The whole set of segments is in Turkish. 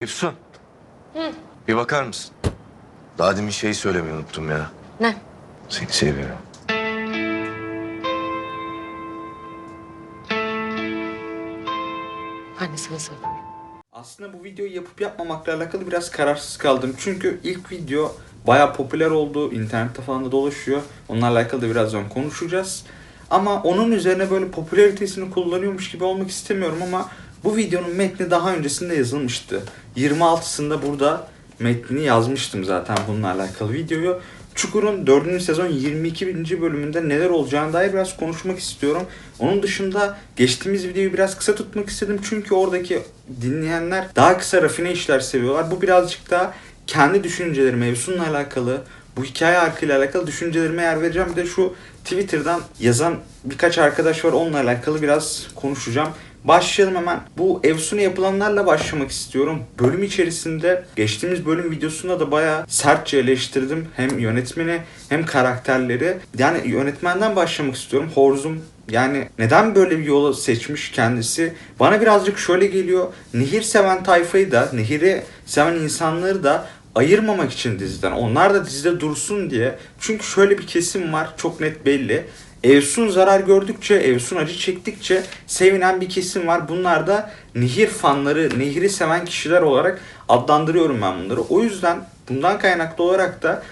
Efsun. Bir bakar mısın? Daha demin şeyi söylemeyi unuttum ya. Ne? Seni seviyorum. Ben de seni seviyorum. Aslında bu videoyu yapıp yapmamakla alakalı biraz kararsız kaldım. Çünkü ilk video baya popüler oldu. internette falan da dolaşıyor. Onunla alakalı da birazdan konuşacağız. Ama onun üzerine böyle popülaritesini kullanıyormuş gibi olmak istemiyorum ama bu videonun metni daha öncesinde yazılmıştı. 26'sında burada metnini yazmıştım zaten bununla alakalı videoyu. Çukur'un 4. sezon 22. bölümünde neler olacağına dair biraz konuşmak istiyorum. Onun dışında geçtiğimiz videoyu biraz kısa tutmak istedim. Çünkü oradaki dinleyenler daha kısa rafine işler seviyorlar. Bu birazcık daha kendi düşünceleri mevzunla alakalı, bu hikaye arkıyla alakalı düşüncelerime yer vereceğim. Bir de şu Twitter'dan yazan birkaç arkadaş var. Onunla alakalı biraz konuşacağım. Başlayalım hemen. Bu Evsun'a yapılanlarla başlamak istiyorum. Bölüm içerisinde geçtiğimiz bölüm videosunda da bayağı sertçe eleştirdim. Hem yönetmeni hem karakterleri. Yani yönetmenden başlamak istiyorum. Horzum yani neden böyle bir yolu seçmiş kendisi? Bana birazcık şöyle geliyor. Nehir seven tayfayı da, nehiri seven insanları da ayırmamak için diziden. Onlar da dizide dursun diye. Çünkü şöyle bir kesim var. Çok net belli. Evsun zarar gördükçe, Evsun acı çektikçe sevinen bir kesim var. Bunlar da Nehir fanları, Nehir'i seven kişiler olarak adlandırıyorum ben bunları. O yüzden bundan kaynaklı olarak da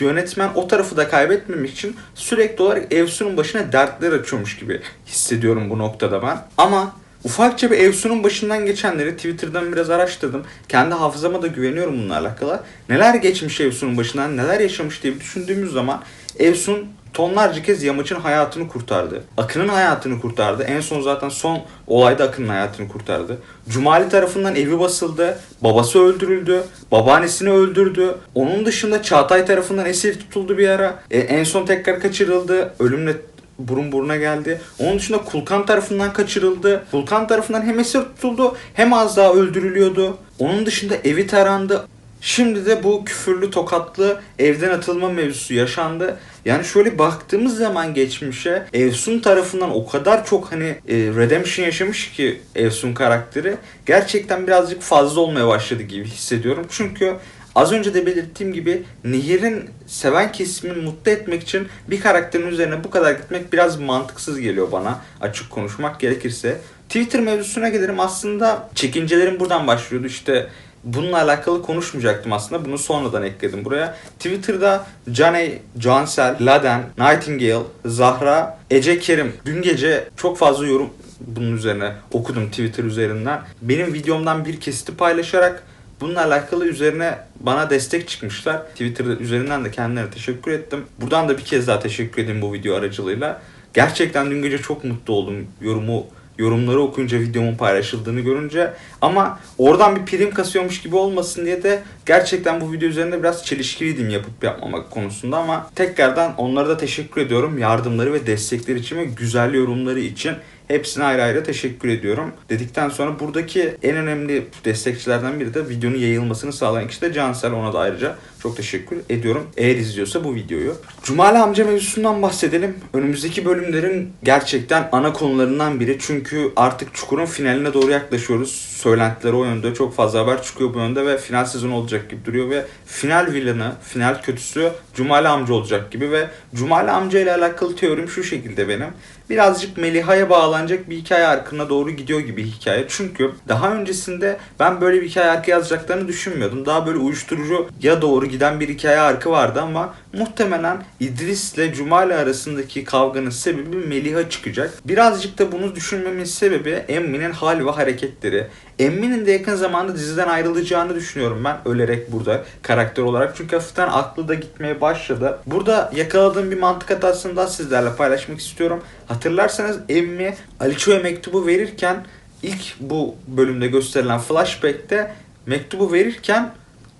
yönetmen o tarafı da kaybetmemek için sürekli olarak Evsun'un başına dertler açıyormuş gibi hissediyorum bu noktada ben. Ama ufakça bir Evsun'un başından geçenleri Twitter'dan biraz araştırdım. Kendi hafızama da güveniyorum bununla alakalı. Neler geçmiş Evsun'un başından, neler yaşamış diye düşündüğümüz zaman Evsun tonlarca kez Yamaç'ın hayatını kurtardı. Akın'ın hayatını kurtardı. En son zaten son olayda Akın'ın hayatını kurtardı. Cumali tarafından evi basıldı. Babası öldürüldü. Babaannesini öldürdü. Onun dışında Çağatay tarafından esir tutuldu bir ara. E, en son tekrar kaçırıldı. Ölümle burun buruna geldi. Onun dışında Kulkan tarafından kaçırıldı. Kulkan tarafından hem esir tutuldu hem az daha öldürülüyordu. Onun dışında evi tarandı. Şimdi de bu küfürlü tokatlı evden atılma mevzusu yaşandı. Yani şöyle baktığımız zaman geçmişe Evsun tarafından o kadar çok hani e, redemption yaşamış ki Evsun karakteri gerçekten birazcık fazla olmaya başladı gibi hissediyorum. Çünkü Az önce de belirttiğim gibi Nehir'in seven kesimini mutlu etmek için bir karakterin üzerine bu kadar gitmek biraz mantıksız geliyor bana açık konuşmak gerekirse. Twitter mevzusuna gelirim aslında çekincelerim buradan başlıyordu işte bununla alakalı konuşmayacaktım aslında. Bunu sonradan ekledim buraya. Twitter'da Caney, Cansel, Laden, Nightingale, Zahra, Ece Kerim dün gece çok fazla yorum bunun üzerine okudum Twitter üzerinden. Benim videomdan bir kesiti paylaşarak Bununla alakalı üzerine bana destek çıkmışlar. Twitter'da üzerinden de kendilerine teşekkür ettim. Buradan da bir kez daha teşekkür edeyim bu video aracılığıyla. Gerçekten dün gece çok mutlu oldum yorumu yorumları okuyunca videomun paylaşıldığını görünce ama oradan bir prim kasıyormuş gibi olmasın diye de gerçekten bu video üzerinde biraz çelişkiliydim yapıp yapmamak konusunda ama tekrardan onlara da teşekkür ediyorum yardımları ve destekleri için ve güzel yorumları için Hepsine ayrı ayrı teşekkür ediyorum. Dedikten sonra buradaki en önemli destekçilerden biri de videonun yayılmasını sağlayan kişi de Cansel. Ona da ayrıca çok teşekkür ediyorum. Eğer izliyorsa bu videoyu. Cumali amca mevzusundan bahsedelim. Önümüzdeki bölümlerin gerçekten ana konularından biri. Çünkü artık Çukur'un finaline doğru yaklaşıyoruz. Söylentiler o yönde. Çok fazla haber çıkıyor bu yönde ve final sezonu olacak gibi duruyor ve final villainı, final kötüsü Cumali amca olacak gibi ve Cumali amca ile alakalı teorim şu şekilde benim. Birazcık Meliha'ya bağlanacak bir hikaye arkına doğru gidiyor gibi hikaye. Çünkü daha öncesinde ben böyle bir hikaye arkı yazacaklarını düşünmüyordum. Daha böyle uyuşturucu ya doğru giden bir hikaye arkı vardı ama muhtemelen İdris ile Cumali arasındaki kavganın sebebi Meliha çıkacak. Birazcık da bunu düşünmemin sebebi Emmi'nin hal ve hareketleri. Emmi'nin de yakın zamanda diziden ayrılacağını düşünüyorum ben ölerek burada karakter olarak. Çünkü hafiften aklı da gitmeye başladı. Burada yakaladığım bir mantık hatasını da sizlerle paylaşmak istiyorum. Hatırlarsanız Emmi Aliço'ya mektubu verirken ilk bu bölümde gösterilen flashback'te mektubu verirken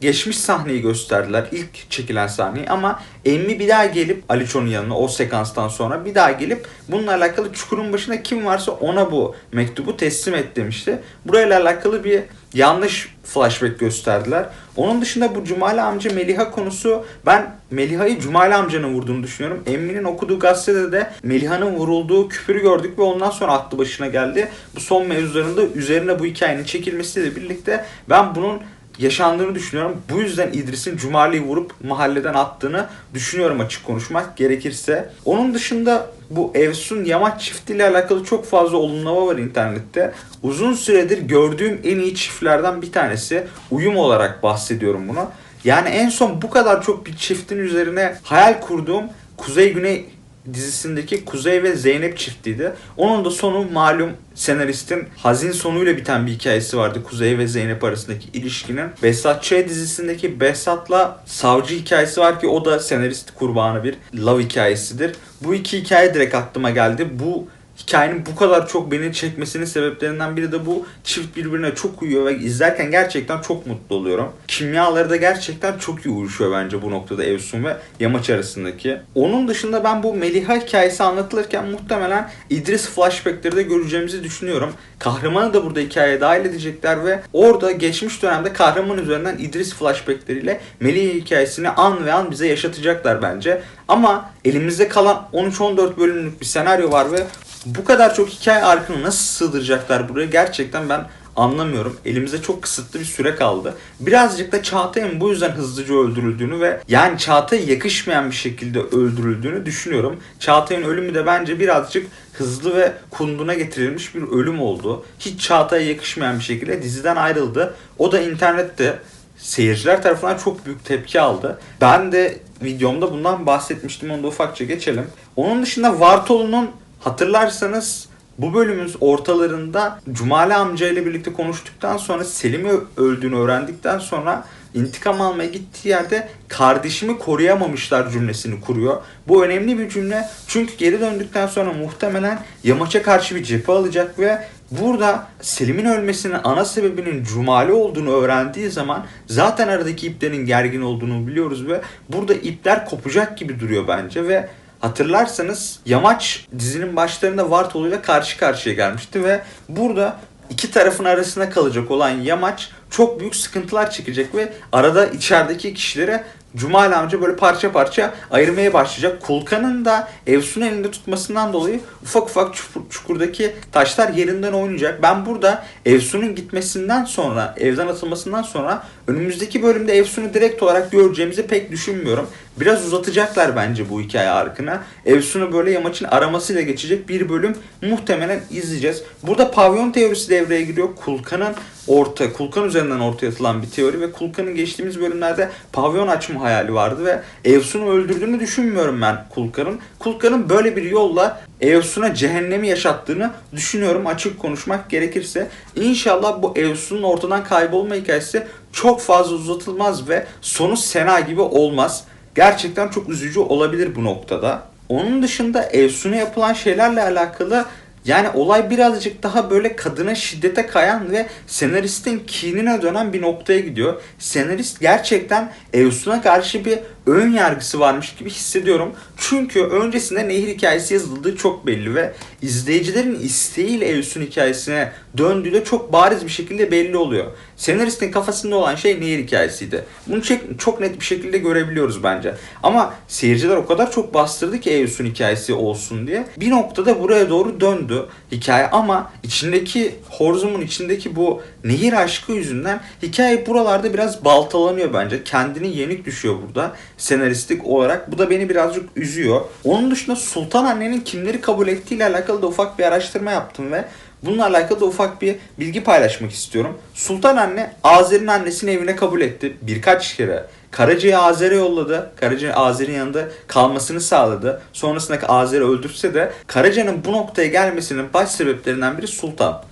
geçmiş sahneyi gösterdiler. ilk çekilen sahneyi ama Emmi bir daha gelip Aliço'nun yanına o sekanstan sonra bir daha gelip bununla alakalı çukurun başında kim varsa ona bu mektubu teslim et demişti. Burayla alakalı bir yanlış flashback gösterdiler. Onun dışında bu Cumali amca Meliha konusu ben Meliha'yı Cumali amcanın vurduğunu düşünüyorum. Emmi'nin okuduğu gazetede de Meliha'nın vurulduğu küfürü gördük ve ondan sonra aklı başına geldi. Bu son mevzularında üzerine bu hikayenin çekilmesiyle birlikte ben bunun yaşandığını düşünüyorum. Bu yüzden İdris'in Cumali'yi vurup mahalleden attığını düşünüyorum açık konuşmak gerekirse. Onun dışında bu Evsun Yamaç çiftiyle alakalı çok fazla olumlama var internette. Uzun süredir gördüğüm en iyi çiftlerden bir tanesi. Uyum olarak bahsediyorum bunu. Yani en son bu kadar çok bir çiftin üzerine hayal kurduğum Kuzey Güney dizisindeki Kuzey ve Zeynep çiftiydi. Onun da sonu malum senaristin hazin sonuyla biten bir hikayesi vardı Kuzey ve Zeynep arasındaki ilişkinin. Behzat Ç. dizisindeki Behzat'la savcı hikayesi var ki o da senarist kurbanı bir love hikayesidir. Bu iki hikaye direkt aklıma geldi. Bu hikayenin bu kadar çok beni çekmesinin sebeplerinden biri de bu. Çift birbirine çok uyuyor ve izlerken gerçekten çok mutlu oluyorum. Kimyaları da gerçekten çok iyi uyuşuyor bence bu noktada Evsun ve Yamaç arasındaki. Onun dışında ben bu Meliha hikayesi anlatılırken muhtemelen İdris flashbackleri de göreceğimizi düşünüyorum. Kahramanı da burada hikayeye dahil edecekler ve orada geçmiş dönemde kahraman üzerinden İdris flashbackleriyle Melih hikayesini an ve an bize yaşatacaklar bence. Ama elimizde kalan 13-14 bölümlük bir senaryo var ve bu kadar çok hikaye arkını nasıl sığdıracaklar buraya gerçekten ben anlamıyorum. Elimizde çok kısıtlı bir süre kaldı. Birazcık da Çağatay'ın bu yüzden hızlıca öldürüldüğünü ve yani Çağatay'a yakışmayan bir şekilde öldürüldüğünü düşünüyorum. Çağatay'ın ölümü de bence birazcık hızlı ve kunduna getirilmiş bir ölüm oldu. Hiç Çağatay'a yakışmayan bir şekilde diziden ayrıldı. O da internette seyirciler tarafından çok büyük tepki aldı. Ben de videomda bundan bahsetmiştim. Onu da ufakça geçelim. Onun dışında Vartolu'nun hatırlarsanız bu bölümün ortalarında Cumali amca ile birlikte konuştuktan sonra Selim'i öldüğünü öğrendikten sonra intikam almaya gittiği yerde kardeşimi koruyamamışlar cümlesini kuruyor. Bu önemli bir cümle çünkü geri döndükten sonra muhtemelen Yamaç'a karşı bir cephe alacak ve burada Selim'in ölmesinin ana sebebinin Cumali olduğunu öğrendiği zaman zaten aradaki iplerin gergin olduğunu biliyoruz ve burada ipler kopacak gibi duruyor bence ve Hatırlarsanız Yamaç dizinin başlarında Vartolu ile karşı karşıya gelmişti ve burada iki tarafın arasında kalacak olan Yamaç çok büyük sıkıntılar çekecek ve arada içerideki kişilere Cumali amca böyle parça parça ayırmaya başlayacak. Kulkan'ın da Evsun'u elinde tutmasından dolayı ufak ufak çukur- çukurdaki taşlar yerinden oynayacak. Ben burada Evsun'un gitmesinden sonra, evden atılmasından sonra önümüzdeki bölümde Evsun'u direkt olarak göreceğimizi pek düşünmüyorum. Biraz uzatacaklar bence bu hikaye arkına. Evsun'u böyle yamaçın aramasıyla geçecek bir bölüm muhtemelen izleyeceğiz. Burada pavyon teorisi devreye giriyor. Kulkan'ın orta, Kulkan üzerinden ortaya atılan bir teori ve Kulkan'ın geçtiğimiz bölümlerde pavyon açma hayali vardı ve Evsun'u öldürdüğünü düşünmüyorum ben Kulkan'ın. Kulkan'ın böyle bir yolla Evsun'a cehennemi yaşattığını düşünüyorum açık konuşmak gerekirse. İnşallah bu Evsun'un ortadan kaybolma hikayesi çok fazla uzatılmaz ve sonu Sena gibi olmaz. Gerçekten çok üzücü olabilir bu noktada. Onun dışında Evsun'a yapılan şeylerle alakalı yani olay birazcık daha böyle kadına şiddete kayan ve senaristin kinine dönen bir noktaya gidiyor. Senarist gerçekten Evsun'a karşı bir ön yargısı varmış gibi hissediyorum. Çünkü öncesinde nehir hikayesi yazıldığı çok belli ve izleyicilerin isteğiyle Evsun hikayesine döndüğü de çok bariz bir şekilde belli oluyor. Senaristin kafasında olan şey nehir hikayesiydi. Bunu çok, net bir şekilde görebiliyoruz bence. Ama seyirciler o kadar çok bastırdı ki Evsun hikayesi olsun diye. Bir noktada buraya doğru döndü hikaye ama içindeki Horzum'un içindeki bu nehir aşkı yüzünden hikaye buralarda biraz baltalanıyor bence. Kendini yenik düşüyor burada senaristik olarak. Bu da beni birazcık üzüyor. Onun dışında Sultan Anne'nin kimleri kabul ettiğiyle alakalı da ufak bir araştırma yaptım ve Bununla alakalı da ufak bir bilgi paylaşmak istiyorum. Sultan anne Azer'in annesini evine kabul etti birkaç kere. Karaca'yı Azer'e yolladı. Karaca Azer'in yanında kalmasını sağladı. Sonrasında Azer'i öldürse de Karaca'nın bu noktaya gelmesinin baş sebeplerinden biri Sultan.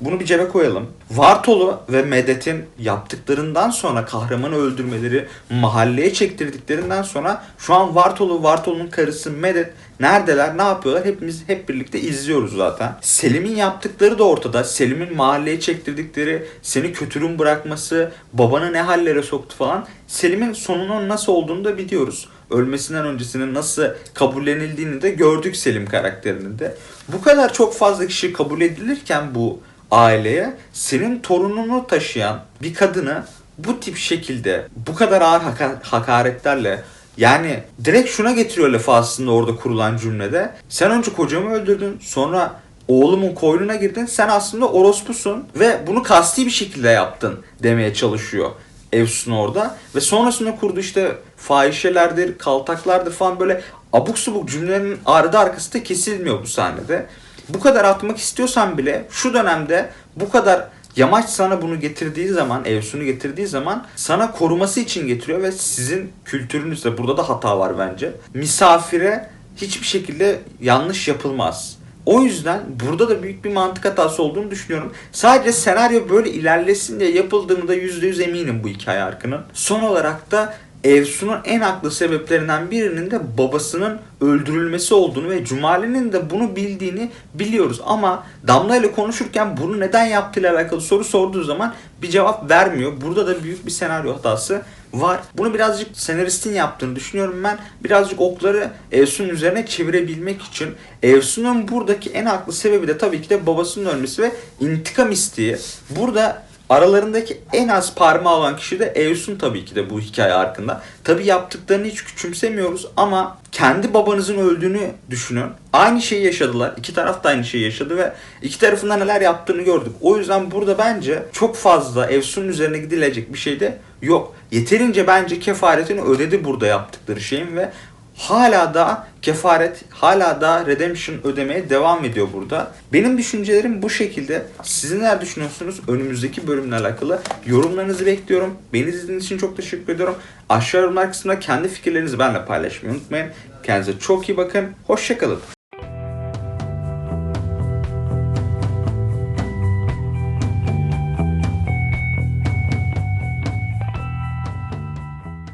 Bunu bir cebe koyalım. Vartolu ve Medet'in yaptıklarından sonra kahramanı öldürmeleri, mahalleye çektirdiklerinden sonra şu an Vartolu, Vartolu'nun karısı Medet neredeler, ne yapıyorlar hepimiz hep birlikte izliyoruz zaten. Selim'in yaptıkları da ortada. Selim'in mahalleye çektirdikleri, seni kötürüm bırakması, babanı ne hallere soktu falan. Selim'in sonunun nasıl olduğunu da biliyoruz. Ölmesinden öncesinin nasıl kabullenildiğini de gördük Selim karakterinin de. Bu kadar çok fazla kişi kabul edilirken bu aileye senin torununu taşıyan bir kadını bu tip şekilde bu kadar ağır haka- hakaretlerle yani direkt şuna getiriyor lafı aslında orada kurulan cümlede. Sen önce kocamı öldürdün sonra oğlumun koynuna girdin sen aslında orospusun ve bunu kasti bir şekilde yaptın demeye çalışıyor. Evsun orada. Ve sonrasında kurduğu işte fahişelerdir, kaltaklardır falan böyle abuk subuk cümlelerin ardı arkası da kesilmiyor bu sahnede. Bu kadar atmak istiyorsan bile şu dönemde bu kadar Yamaç sana bunu getirdiği zaman, Evsun'u getirdiği zaman sana koruması için getiriyor ve sizin kültürünüzde burada da hata var bence. Misafire hiçbir şekilde yanlış yapılmaz. O yüzden burada da büyük bir mantık hatası olduğunu düşünüyorum. Sadece senaryo böyle ilerlesin diye yapıldığını da %100 eminim bu hikaye arkının. Son olarak da Evsun'un en haklı sebeplerinden birinin de babasının öldürülmesi olduğunu ve Cumali'nin de bunu bildiğini biliyoruz. Ama Damla ile konuşurken bunu neden yaptığıyla alakalı soru sorduğu zaman bir cevap vermiyor. Burada da büyük bir senaryo hatası var. Bunu birazcık senaristin yaptığını düşünüyorum ben. Birazcık okları Evsun'un üzerine çevirebilmek için. Evsun'un buradaki en haklı sebebi de tabii ki de babasının ölmesi ve intikam isteği. Burada Aralarındaki en az parmağı olan kişi de Evsun tabii ki de bu hikaye arkında. Tabii yaptıklarını hiç küçümsemiyoruz ama kendi babanızın öldüğünü düşünün. Aynı şeyi yaşadılar. İki taraf da aynı şeyi yaşadı ve iki tarafında neler yaptığını gördük. O yüzden burada bence çok fazla Evsun'un üzerine gidilecek bir şey de yok. Yeterince bence kefaretini ödedi burada yaptıkları şeyin ve hala da kefaret, hala da redemption ödemeye devam ediyor burada. Benim düşüncelerim bu şekilde. Siz neler düşünüyorsunuz? Önümüzdeki bölümle alakalı yorumlarınızı bekliyorum. Beni izlediğiniz için çok teşekkür ediyorum. Aşağı yorumlar kısmında kendi fikirlerinizi benimle paylaşmayı unutmayın. Kendinize çok iyi bakın. Hoşçakalın.